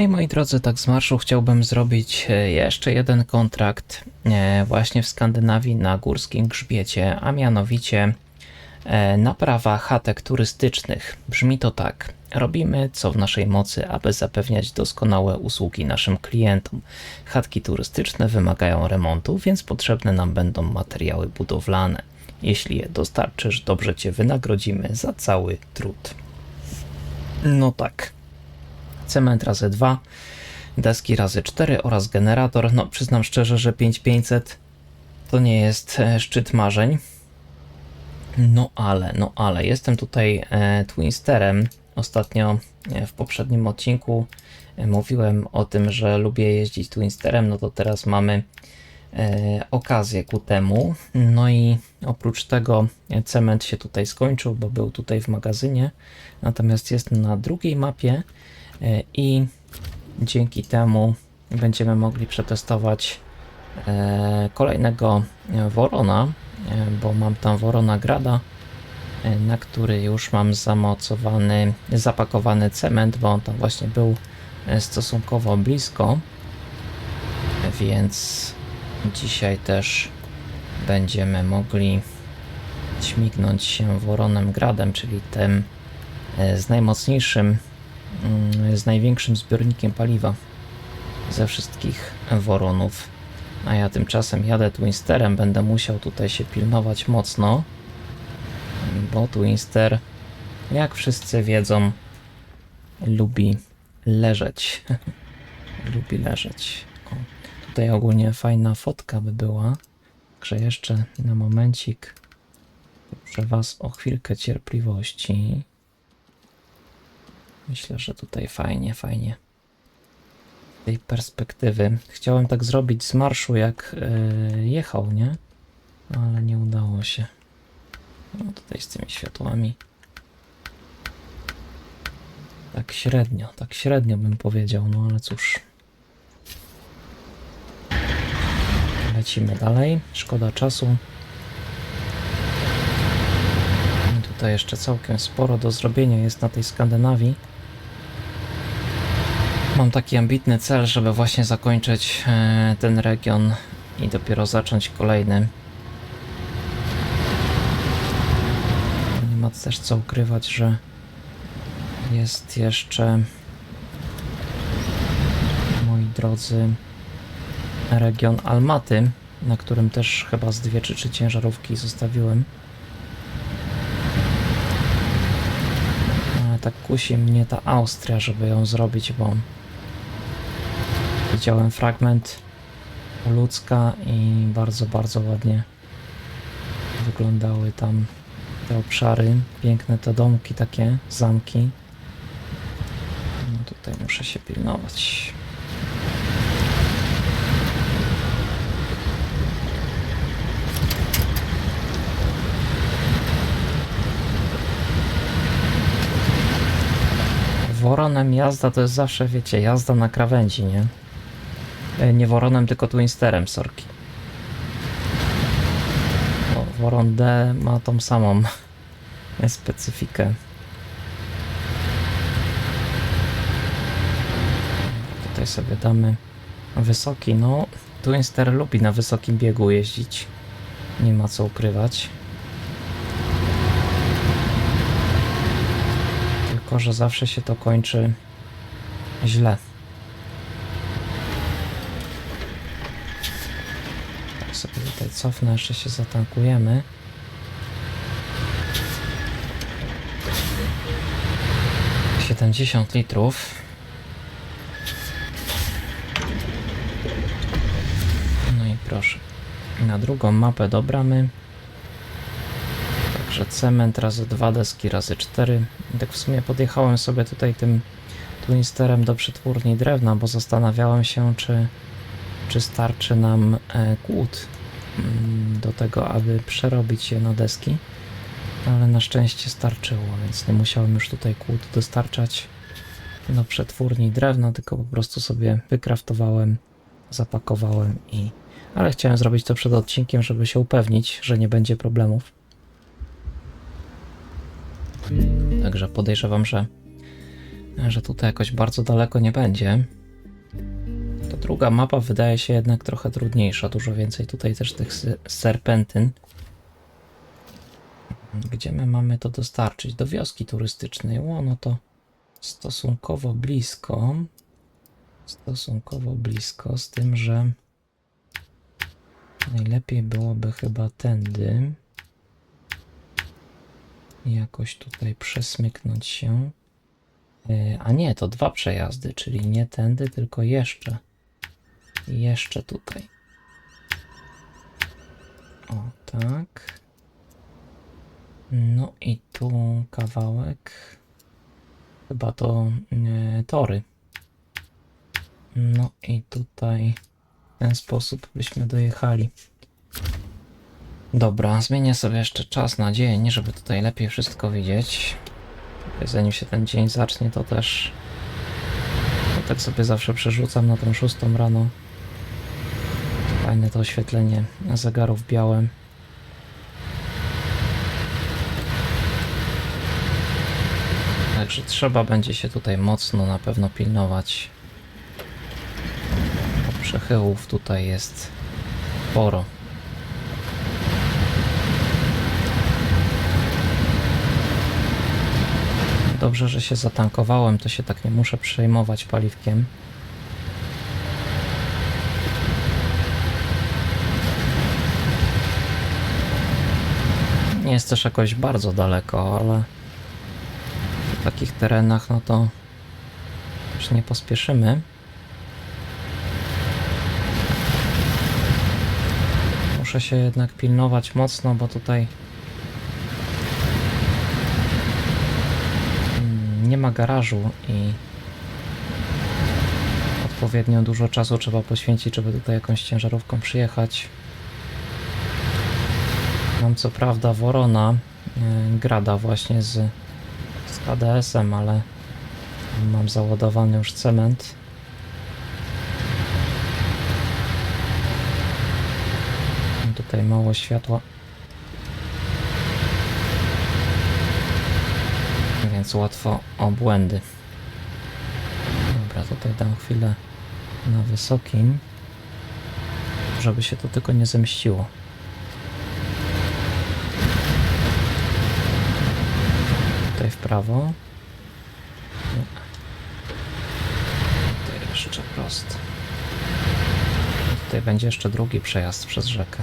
No i moi drodzy, tak z marszu chciałbym zrobić e, jeszcze jeden kontrakt e, właśnie w Skandynawii na górskim grzbiecie, a mianowicie e, naprawa chatek turystycznych. Brzmi to tak. Robimy co w naszej mocy, aby zapewniać doskonałe usługi naszym klientom. Chatki turystyczne wymagają remontu, więc potrzebne nam będą materiały budowlane. Jeśli je dostarczysz, dobrze Cię wynagrodzimy za cały trud. No tak. Cement razy 2, deski razy 4 oraz generator. No, przyznam szczerze, że 5500 to nie jest e, szczyt marzeń. No ale, no ale, jestem tutaj e, Twinsterem. Ostatnio e, w poprzednim odcinku mówiłem o tym, że lubię jeździć Twinsterem, no to teraz mamy okazję ku temu. No i oprócz tego cement się tutaj skończył, bo był tutaj w magazynie, natomiast jest na drugiej mapie i dzięki temu będziemy mogli przetestować e, kolejnego e, Worona, e, bo mam tam Worona Grada, e, na który już mam zamocowany, zapakowany cement, bo on tam właśnie był e, stosunkowo blisko, więc dzisiaj też będziemy mogli śmignąć się Woronem Gradem, czyli tym e, z najmocniejszym, z największym zbiornikiem paliwa ze wszystkich Woronów. A ja tymczasem jadę Twinsterem, będę musiał tutaj się pilnować mocno, bo Twinster, jak wszyscy wiedzą, lubi leżeć. lubi leżeć. O, tutaj ogólnie fajna fotka by była, także jeszcze na momencik proszę Was o chwilkę cierpliwości. Myślę, że tutaj fajnie, fajnie tej perspektywy. Chciałem tak zrobić z marszu, jak e, jechał, nie? Ale nie udało się. No tutaj z tymi światłami. Tak średnio, tak średnio bym powiedział, no ale cóż. Lecimy dalej. Szkoda czasu. I Tutaj jeszcze całkiem sporo do zrobienia jest na tej Skandynawii. Mam taki ambitny cel, żeby właśnie zakończyć e, ten region i dopiero zacząć kolejny. Nie ma też co ukrywać, że jest jeszcze, moi drodzy, region Almaty, na którym też chyba z dwie czy trzy ciężarówki zostawiłem. Ale tak kusi mnie ta Austria, żeby ją zrobić, bo widziałem fragment ludzka i bardzo, bardzo ładnie wyglądały tam te obszary. Piękne te domki, takie zamki. No tutaj muszę się pilnować. Woronem jazda to jest zawsze, wiecie, jazda na krawędzi, nie? E, Nie Woronem, tylko Twinsterem, sorki. Woron D ma tą samą specyfikę. Tutaj sobie damy wysoki, no Twinster lubi na wysokim biegu jeździć. Nie ma co ukrywać. Tylko, że zawsze się to kończy źle. Tak sobie tutaj cofnę, jeszcze się zatankujemy. Siedemdziesiąt litrów. No i proszę. Na drugą mapę dobramy. Cement razy dwa deski razy cztery. Tak w sumie podjechałem sobie tutaj tym Twinsterem do przetwórni drewna, bo zastanawiałem się, czy, czy starczy nam e, kłód mm, do tego, aby przerobić je na deski. Ale na szczęście starczyło, więc nie musiałem już tutaj kłód dostarczać do przetwórni drewna, tylko po prostu sobie wykraftowałem, zapakowałem i. Ale chciałem zrobić to przed odcinkiem, żeby się upewnić, że nie będzie problemów. Także podejrzewam, że że tutaj jakoś bardzo daleko nie będzie. To druga mapa wydaje się jednak trochę trudniejsza. Dużo więcej tutaj też tych serpentyn. Gdzie my mamy to dostarczyć? Do wioski turystycznej. O, no to stosunkowo blisko. Stosunkowo blisko, z tym, że najlepiej byłoby chyba tędy. Jakoś tutaj przesmyknąć się. E, A nie, to dwa przejazdy, czyli nie tędy, tylko jeszcze. Jeszcze tutaj. O, tak. No i tu kawałek. Chyba to e, tory. No i tutaj w ten sposób byśmy dojechali. Dobra, zmienię sobie jeszcze czas na dzień, żeby tutaj lepiej wszystko widzieć. Zanim się ten dzień zacznie, to też to tak sobie zawsze przerzucam na tą szóstą rano. Fajne to oświetlenie zegarów białe. Także trzeba będzie się tutaj mocno na pewno pilnować. Przechyłów tutaj jest sporo. Dobrze, że się zatankowałem, to się tak nie muszę przejmować paliwkiem. Nie jest też jakoś bardzo daleko, ale w takich terenach no to już nie pospieszymy. Muszę się jednak pilnować mocno, bo tutaj garażu i odpowiednio dużo czasu trzeba poświęcić, żeby tutaj jakąś ciężarówką przyjechać. Mam co prawda Worona, e, Grada właśnie z, z KDS-em, ale mam załadowany już cement. Tutaj mało światła. Więc łatwo o błędy. Dobra, tutaj dam chwilę na wysokim, żeby się to tylko nie zemściło. Tutaj w prawo. Tutaj jeszcze prosto. Tutaj będzie jeszcze drugi przejazd przez rzekę.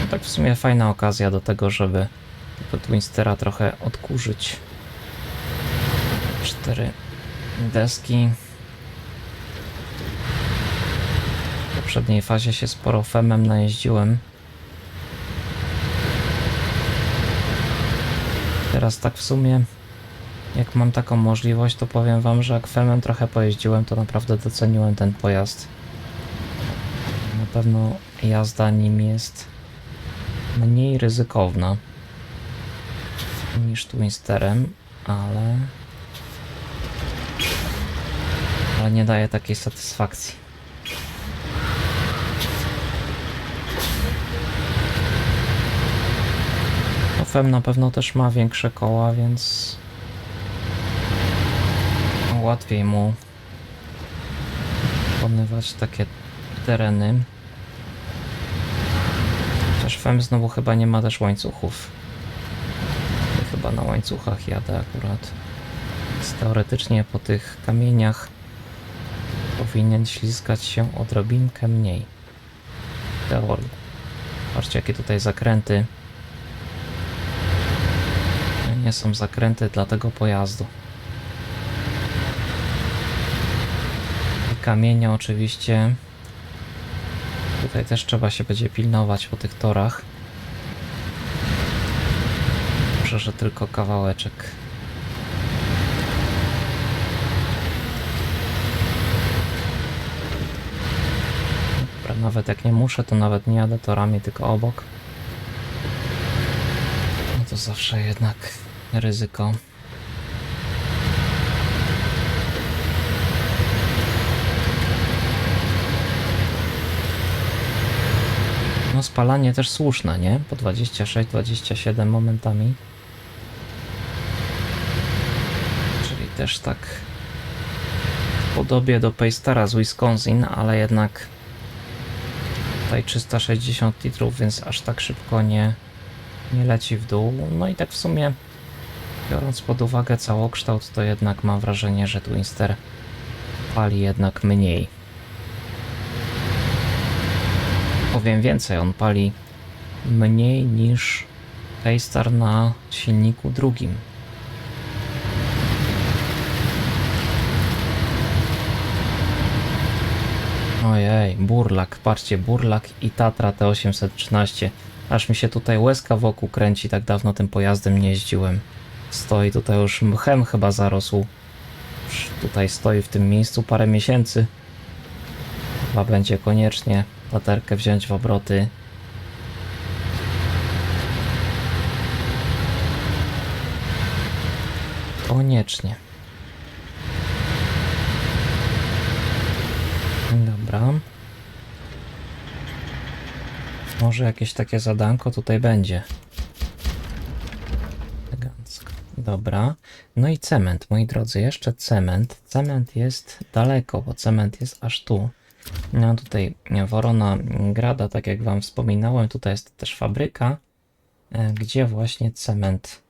No tak w sumie fajna okazja do tego, żeby tego Twinstera trochę odkurzyć. Cztery deski. W poprzedniej fazie się sporo femem najeździłem. Teraz tak w sumie, jak mam taką możliwość, to powiem wam, że jak femem trochę pojeździłem, to naprawdę doceniłem ten pojazd. Na pewno jazda nim jest mniej ryzykowna niż Twinsterem, ale ale nie daje takiej satysfakcji. No, Fem na pewno też ma większe koła, więc łatwiej mu pokonywać takie tereny. Fem znowu chyba nie ma też łańcuchów. Chyba na łańcuchach jadę akurat. Więc teoretycznie po tych kamieniach powinien ślizgać się odrobinkę mniej. Teorii. Patrzcie jakie tutaj zakręty. Nie są zakręty dla tego pojazdu. I kamienia oczywiście. Tutaj też trzeba się będzie pilnować po tych torach. Dobrze, że tylko kawałeczek. Dobra, nawet jak nie muszę, to nawet nie jadę torami, tylko obok. No to zawsze jednak ryzyko. No spalanie też słuszne, nie? Po 26-27 momentami. Czyli też tak w podobie do Paystara z Wisconsin, ale jednak tutaj 360 litrów, więc aż tak szybko nie, nie leci w dół. No i tak w sumie biorąc pod uwagę całokształt, to jednak mam wrażenie, że Twinster pali jednak mniej. Powiem więcej, on pali mniej niż Paystar na silniku drugim. Ojej, Burlak, patrzcie, Burlak i Tatra T813. Aż mi się tutaj łezka wokół kręci, tak dawno tym pojazdem nie jeździłem. Stoi tutaj już mchem chyba zarosł. Tutaj stoi w tym miejscu parę miesięcy. Chyba będzie koniecznie latarkę wziąć w obroty. Koniecznie. Dobra. Może jakieś takie zadanko tutaj będzie. Elegancko. Dobra. No i cement, moi drodzy, jeszcze cement. Cement jest daleko, bo cement jest aż tu. No tutaj Worona Grada, tak jak Wam wspominałem, tutaj jest też fabryka, e, gdzie właśnie cement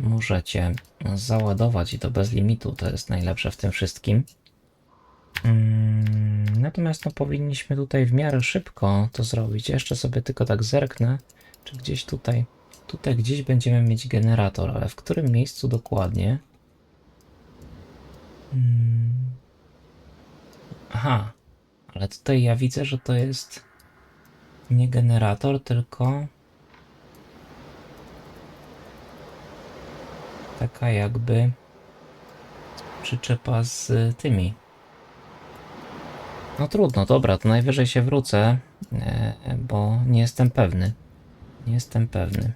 możecie załadować i to bez limitu, to jest najlepsze w tym wszystkim. Mm, Natomiast no, powinniśmy tutaj w miarę szybko to zrobić. Jeszcze sobie tylko tak zerknę, czy gdzieś tutaj, tutaj gdzieś będziemy mieć generator, ale w którym miejscu dokładnie? Mm. Aha, ale tutaj ja widzę, że to jest nie generator, tylko taka jakby przyczepa z tymi. No trudno, dobra, to najwyżej się wrócę, e, bo nie jestem pewny. Nie jestem pewny.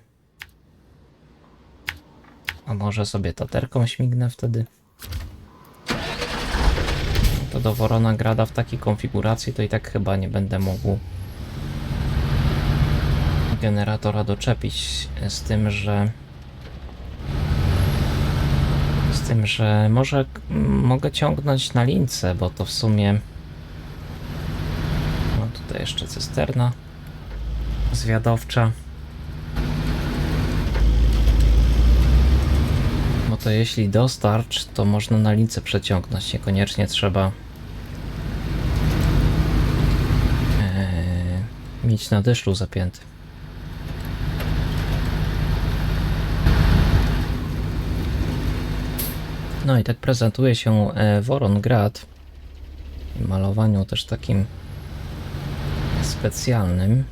A może sobie taterką śmignę wtedy? Do Worona Grada w takiej konfiguracji to i tak chyba nie będę mógł generatora doczepić z tym, że z tym, że może mm, mogę ciągnąć na lince, bo to w sumie no tutaj jeszcze cysterna zwiadowcza. Bo to jeśli dostarcz to można na lince przeciągnąć niekoniecznie trzeba mieć na dyszlu zapięty No i tak prezentuje się e, Worongrad w malowaniu też takim specjalnym.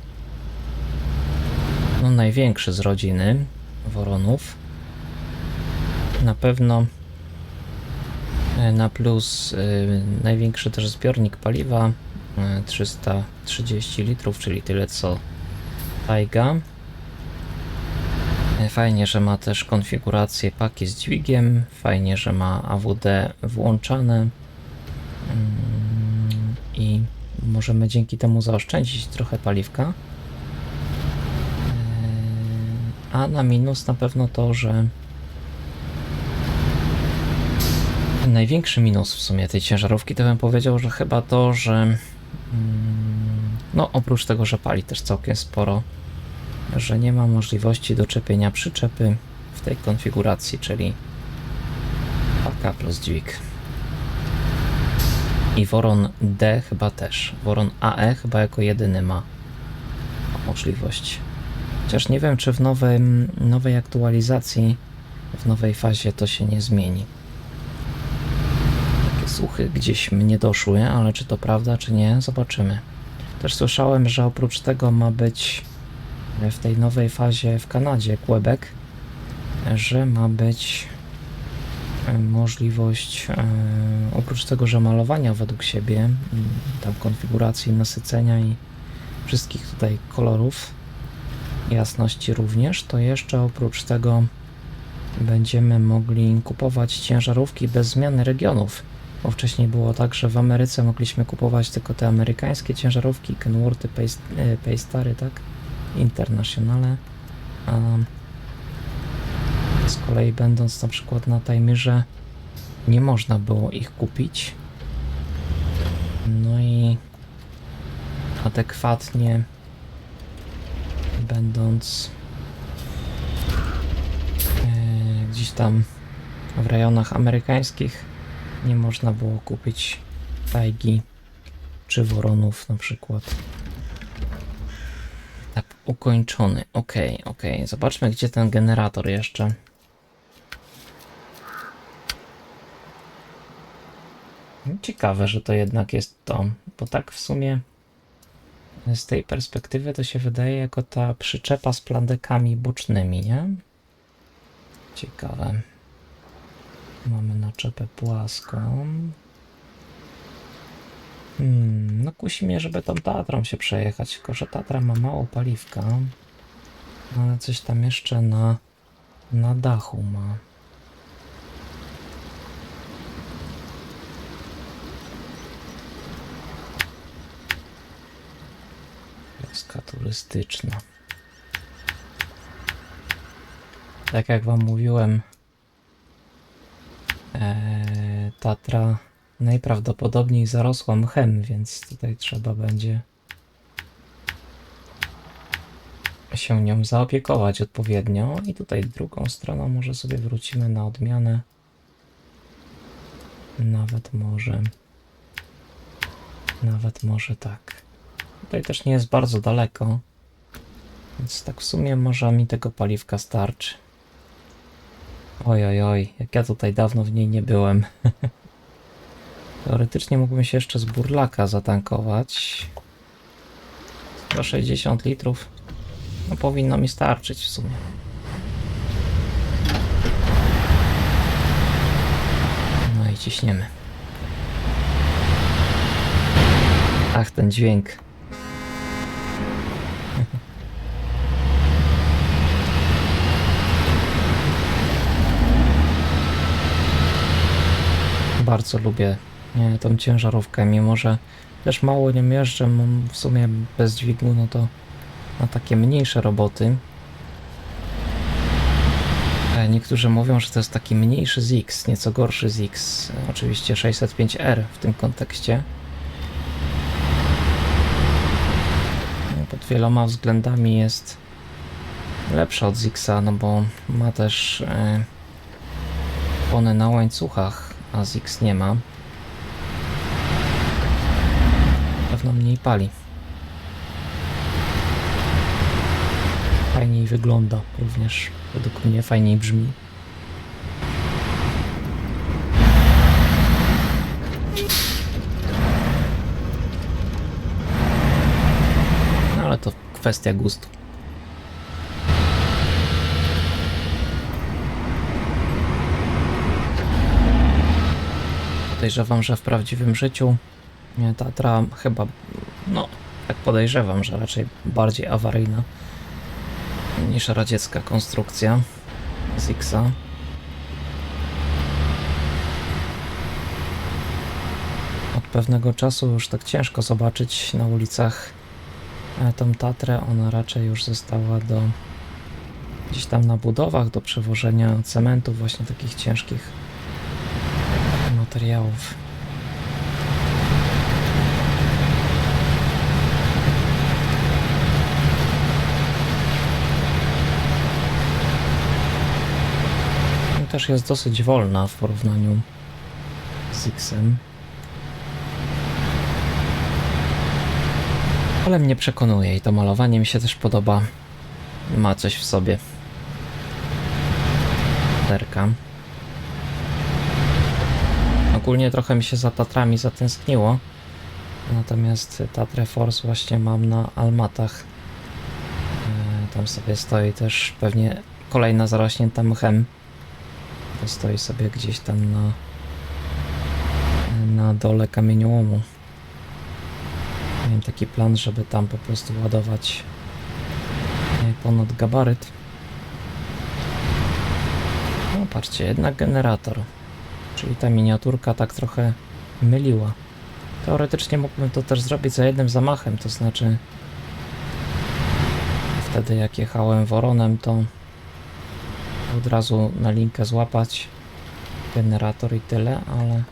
No największy z rodziny Woronów. Na pewno e, na plus e, największy też zbiornik paliwa 330 litrów, czyli tyle co Taiga. Fajnie, że ma też konfigurację paki z dźwigiem. Fajnie, że ma AWD włączane. Mm, I możemy dzięki temu zaoszczędzić trochę paliwka. Eee, A na minus na pewno to, że największy minus w sumie tej ciężarówki to bym powiedział, że chyba to, że no oprócz tego, że pali też całkiem sporo, że nie ma możliwości doczepienia przyczepy w tej konfiguracji, czyli paka plus dźwig. I Woron D chyba też. Woron AE chyba jako jedyny ma możliwość. Chociaż nie wiem, czy w nowym, nowej aktualizacji, w nowej fazie to się nie zmieni. Słuchy gdzieś mnie doszły, ale czy to prawda, czy nie, zobaczymy. Też słyszałem, że oprócz tego ma być w tej nowej fazie w Kanadzie, Quebec, że ma być e, możliwość, e, oprócz tego, że malowania według siebie, tam konfiguracji nasycenia i wszystkich tutaj kolorów, jasności również, to jeszcze oprócz tego będziemy mogli kupować ciężarówki bez zmiany regionów. Bo wcześniej było tak, że w Ameryce mogliśmy kupować tylko te amerykańskie ciężarówki, Kenworthy, e, Paystary, tak? Internationale. A z kolei będąc na przykład na Tajmyrze nie można było ich kupić. No i adekwatnie będąc e, gdzieś tam w rejonach amerykańskich nie można było kupić tajgi czy woronów na przykład. Tak, ukończony. Ok, ok. Zobaczmy, gdzie ten generator jeszcze. Ciekawe, że to jednak jest to, bo tak w sumie z tej perspektywy to się wydaje jako ta przyczepa z plandekami bocznymi, nie? Ciekawe. Mamy naczepę płaską. Hmm, no kusi mnie, żeby tą Tatrą się przejechać, tylko że Tatra ma mało paliwka. No ale coś tam jeszcze na, na dachu ma. Wioska turystyczna. Tak jak wam mówiłem, Tatra najprawdopodobniej zarosła mchem, więc tutaj trzeba będzie się nią zaopiekować odpowiednio. I tutaj drugą stroną może sobie wrócimy na odmianę. Nawet może. Nawet może tak. Tutaj też nie jest bardzo daleko. Więc tak w sumie może mi tego paliwka starczy. Oj, oj, oj, jak ja tutaj dawno w niej nie byłem. Teoretycznie mógłbym się jeszcze z burlaka zatankować. 160 litrów. No powinno mi starczyć w sumie. No i ciśniemy. Ach, ten dźwięk. Bardzo lubię tą ciężarówkę, mimo że też mało nią jeżdżę, w sumie bez dźwigu, no to na takie mniejsze roboty. E, Niektórzy mówią, że to jest taki mniejszy ZX, nieco gorszy ZX. Oczywiście 605R w tym kontekście. No, Pod wieloma względami jest lepsza od ZX-a, no bo ma też e, opony na łańcuchach, a ZX nie ma. Pewno mniej pali. Fajniej wygląda również, według mnie fajniej brzmi. No ale to kwestia gustu. Podejrzewam, że w prawdziwym życiu Tatra chyba, no, tak podejrzewam, że raczej bardziej awaryjna niż radziecka konstrukcja Zixa. Od pewnego czasu już tak ciężko zobaczyć na ulicach e, tą Tatrę. Ona raczej już została do gdzieś tam na budowach do przewożenia cementu, właśnie takich ciężkich materiałów. Też jest dosyć wolna w porównaniu z X-em. Ale mnie przekonuje i to malowanie mi się też podoba. Ma coś w sobie. Derka. Ogólnie trochę mi się za Tatrami zatęskniło. Natomiast Tatrę Force właśnie mam na Almatach. E, Tam sobie stoi też pewnie kolejna zarośnięta mchem. To stoi sobie gdzieś tam na, na dole kamieniołomu. Miałem taki plan, żeby tam po prostu ładować e, ponad gabaryt. No patrzcie, jednak generator. Czyli ta miniaturka tak trochę myliła. Teoretycznie mógłbym to też zrobić za jednym zamachem, to znaczy Wtedy jak jechałem Woronem, to od razu na linkę złapać generator i tyle, ale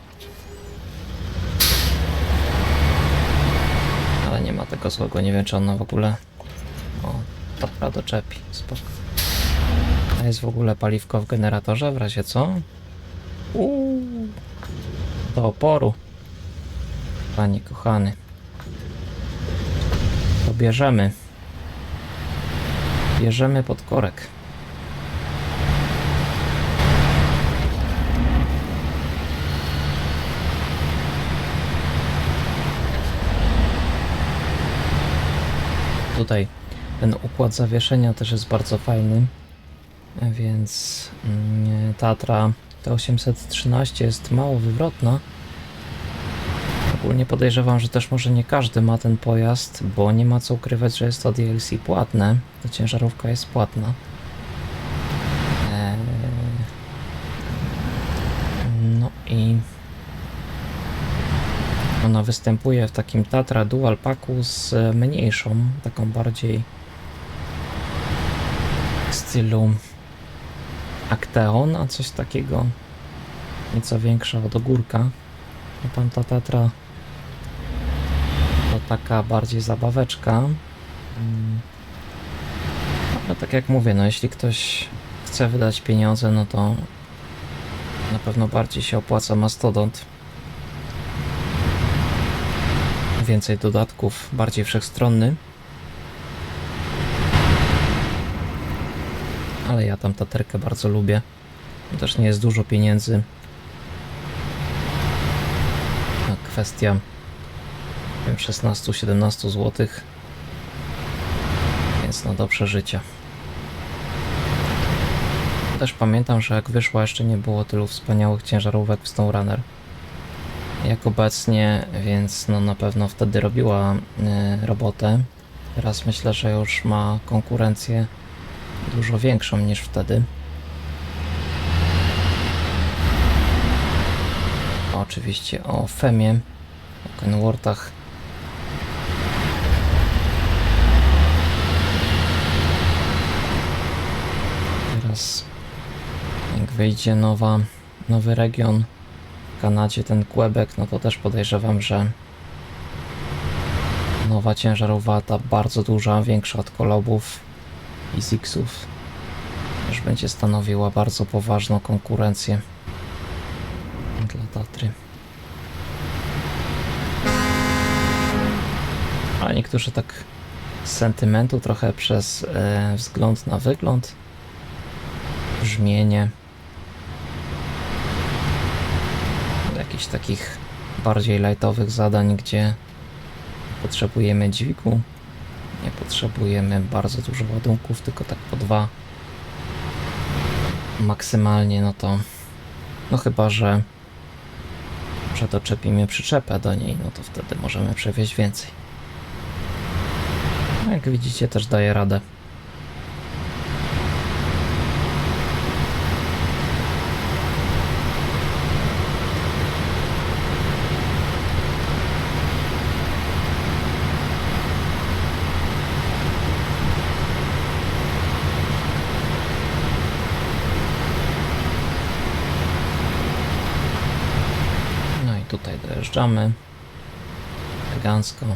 ale nie ma tego złego, nie wiem czy ona w ogóle o, dobra doczepi, spoko. A jest w ogóle paliwko w generatorze, w razie co? Uuu, do oporu. Panie kochany. To bierzemy. Bierzemy pod korek. Tutaj ten układ zawieszenia też jest bardzo fajny, więc mm, Tatra T813 jest mało wywrotna. Ogólnie podejrzewam, że też może nie każdy ma ten pojazd, bo nie ma co ukrywać, że jest to DLC płatne. Ta ciężarówka jest płatna. Eee, No i ona występuje w takim Tatra Dual Packu z mniejszą, taką bardziej w stylu Acteon, a coś takiego nieco większa od ogórka. A tamta Tatra to taka bardziej zabaweczka. Mm. Ale tak jak mówię, no jeśli ktoś chce wydać pieniądze, no to na pewno bardziej się opłaca Mastodont. Więcej dodatków, bardziej wszechstronny. Ale ja tam taterkę bardzo lubię. Też nie jest dużo pieniędzy. Kwestia nie wiem, 16-17 zł. Więc no do przeżycia. Też pamiętam, że jak wyszła jeszcze nie było tylu wspaniałych ciężarówek w SnowRunner jak obecnie, więc no na pewno wtedy robiła y, robotę. Teraz myślę, że już ma konkurencję dużo większą niż wtedy. Oczywiście o Femie, o Kenworthach. Teraz jak wyjdzie nowa, nowy region w Kanadzie, ten Quebec, no to też podejrzewam, że nowa ciężarówka, bardzo duża, większa od kolobów i Zixów, też będzie stanowiła bardzo poważną konkurencję dla Tatry. Ale niektórzy tak z sentymentu, trochę przez e, wzgląd na wygląd, brzmienie, jakichś takich bardziej lightowych zadań, gdzie potrzebujemy dźwigu, nie potrzebujemy bardzo dużo ładunków, tylko tak po dwa maksymalnie, no to no chyba, że że przyczepę do niej, no to wtedy możemy przewieźć więcej. No jak widzicie też daje radę. No i tutaj dojeżdżamy. Elegancko.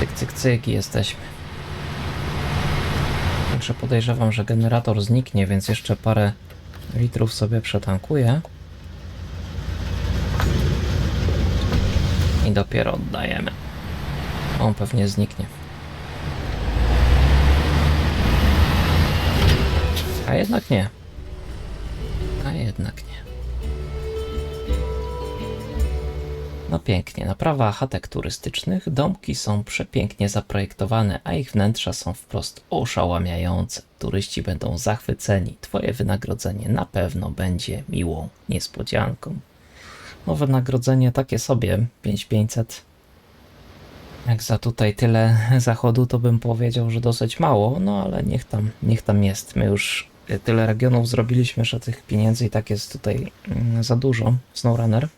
Cyk, cyk, cyk i jesteśmy. Także podejrzewam, że generator zniknie, więc jeszcze parę litrów sobie przetankuję. I dopiero oddajemy. On pewnie zniknie. A jednak nie. A jednak nie. No pięknie, naprawa chatek turystycznych, domki są przepięknie zaprojektowane, a ich wnętrza są wprost oszałamiające. Turyści będą zachwyceni, twoje wynagrodzenie na pewno będzie miłą niespodzianką. No wynagrodzenie takie sobie, 5500. Jak za tutaj tyle zachodu, to bym powiedział, że dosyć mało, no ale niech tam, niech tam jest. My już tyle regionów zrobiliśmy, że tych pieniędzy i tak jest tutaj mm, za dużo. SnowRunner.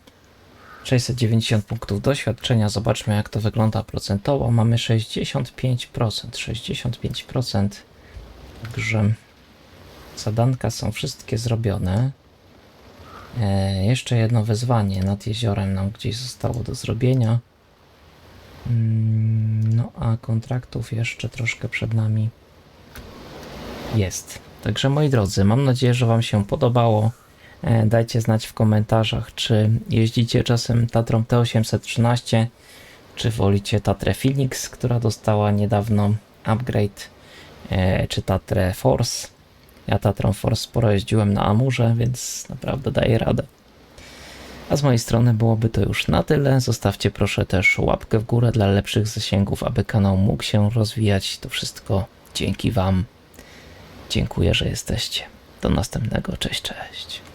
690 punktów doświadczenia. Zobaczmy, jak to wygląda procentowo. Mamy 65%. 65%. Także zadanka są wszystkie zrobione. E, jeszcze jedno wyzwanie nad jeziorem nam gdzieś zostało do zrobienia. Mm, No a kontraktów jeszcze troszkę przed nami jest. Także moi drodzy, mam nadzieję, że Wam się podobało. E, Dajcie znać w komentarzach, czy jeździcie czasem Tatrą T813, czy wolicie Tatrę Phoenix, która dostała niedawno upgrade, e, czy Tatrę Force. Ja Tatrą Force sporo jeździłem na Amurze, więc naprawdę daję radę. A z mojej strony byłoby to już na tyle. Zostawcie proszę też łapkę w górę dla lepszych zasięgów, aby kanał mógł się rozwijać. To wszystko dzięki Wam. Dziękuję, że jesteście. Do następnego. Cześć, cześć.